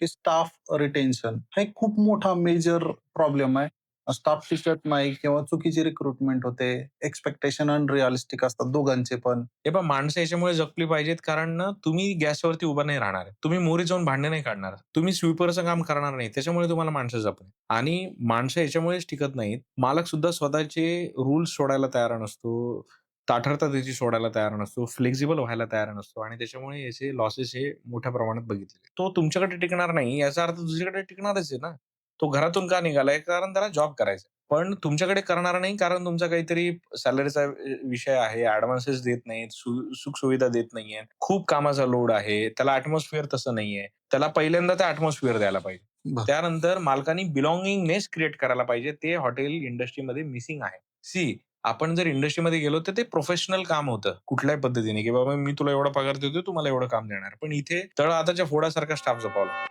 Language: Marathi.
की स्टाफ रिटेन्शन हा एक खूप मोठा मेजर प्रॉब्लेम आहे. स्टाफ टिकत नाही किंवा चुकीची रिक्रुटमेंट होते. एक्स्पेक्टेशन अनरिअलिस्टिक असतात दोघांचे पण. हे पण माणसं याच्यामुळे जपली पाहिजेत कारण ना तुम्ही गॅसवरती उभं नाही राहणार. तुम्ही मोरी जाऊन भांडे नाही काढणार. तुम्ही स्वीपरचं काम करणार नाही. त्याच्यामुळे तुम्हाला माणसं जपणे आणि माणसं याच्यामुळेच टिकत नाहीत. मालक सुद्धा स्वतःचे रूल्स सोडायला तयार नसतो. ताठरता त्याची सोडायला तयार नसतो. फ्लेक्सिबल व्हायला तयार नसतो आणि त्याच्यामुळे याचे लॉसेस हे मोठ्या प्रमाणात बघितले. तो तुमच्याकडे टिकणार नाही याचा अर्थ दुसरीकडे टिकणारच आहे ना. तो घरातून का निघालाय? कारण त्याला जॉब करायचा. पण तुमच्याकडे करणार नाही कारण तुमचा काहीतरी सॅलरीचा विषय आहे. ॲडव्हान्सेस देत नाहीत. सु सुख-सुविधा देत नाहीये. खूप कामाचा लोड आहे. त्याला ॲटमॉस्फिअर तसं नाहीये. त्याला पहिल्यांदा ते ॲटमॉस्फिअर द्यायला पाहिजे. त्यानंतर मालकांनी बिलॉन्गिंगनेस क्रिएट करायला पाहिजे. ते हॉटेल इंडस्ट्रीमध्ये मिसिंग आहे. सी आपण जर इंडस्ट्रीमध्ये गेलो तर ते प्रोफेशनल काम होतं. कुठल्याही पद्धतीने की बाबा मी तुला एवढा पगार देतोय, तू मला एवढं काम देणार. पण इथे तळ आताच्या फोडासारखा स्टाफ जपावला